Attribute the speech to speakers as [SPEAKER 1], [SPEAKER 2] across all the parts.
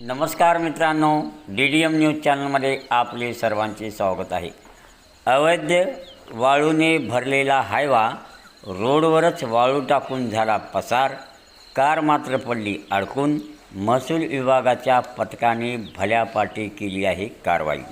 [SPEAKER 1] नमस्कार मित्रांनो D D M news चॅनलमध्ये आपले सर्वांचे स्वागत आहे. अवैध वाळूने भरलेला हायवा रोडवरच वाळू टाकून झाला पसार. कार मात्र पडली अडकून. महसूल विभागाच्या पथकाने भल्यापाटी केली आहे कारवाई.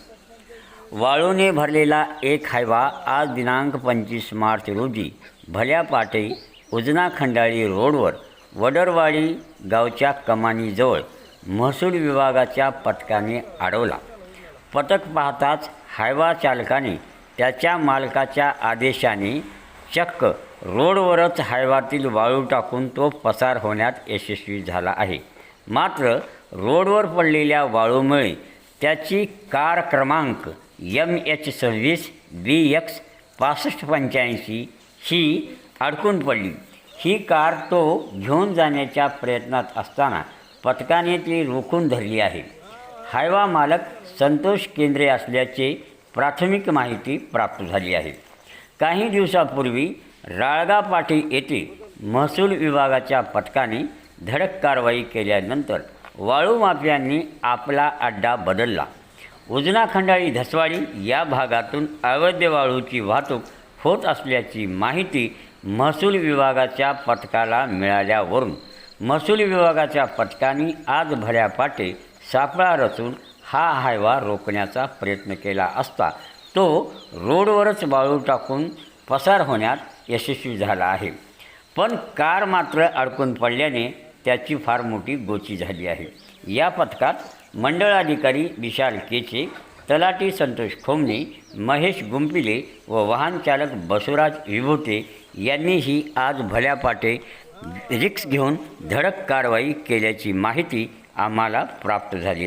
[SPEAKER 1] वाळूने भरलेला एक हायवा आज दिनांक पंचवीस मार्च रोजी भल्यापाटे उजना खंडाळी रोडवर वडरवाडी गावच्या कमानीजवळ महसूल विभागाच्या पथकाने अडवला. पथक पाहताच हायवा चालकाने त्याच्या मालकाच्या आदेशाने चक्क रोडवरच हायवातील वाळू टाकून तो पसार होण्यात यशस्वी झाला आहे. मात्र रोडवर पडलेल्या वाळूमुळे त्याची कार क्रमांक यम एच सव्वीस बी एक्स पासष्ट पंच्याऐंशी ही अडकून पडली. ही कार तो घेऊन जाण्याच्या प्रयत्नात असताना पथकाने ती रोखून धरली आहे. हायवा मालक संतोष केंद्रे असल्याचे प्राथमिक माहिती प्राप्त झाली आहे. काही दिवसापूर्वी राळगापाटी येथे महसूल विभागाच्या पथकाने धडक कारवाई केल्यानंतर वाळू माफियांनी आपला अड्डा बदलला. उजना खंडाळी धसवाडी या भागातून अवैध वाळूची वाहतूक होत असल्याची माहिती महसूल विभागाच्या पथकाला मिळाल्यावरून महसूल विभागाच्या पथकाने आज भल्यापाटे सापळा रचून हा हायवा रोखण्याचा प्रयत्न केला असता तो रोडवरच वाळू टाकून पसार होण्यात यशस्वी झाला आहे. पण कार मात्र अडकून पडल्याने त्याची फार मोठी गोची झाली आहे. या पथकात मंडळाधिकारी विशाल केचे तलाटी संतोष खोमने महेश गुंपिले व वाहनचालक बसवराज विभूते यांनीही आज भल्यापाटे रिक्स घेऊन धडक कारवाई केल्याची माहिती आम्हाला प्राप्त झाली आहे.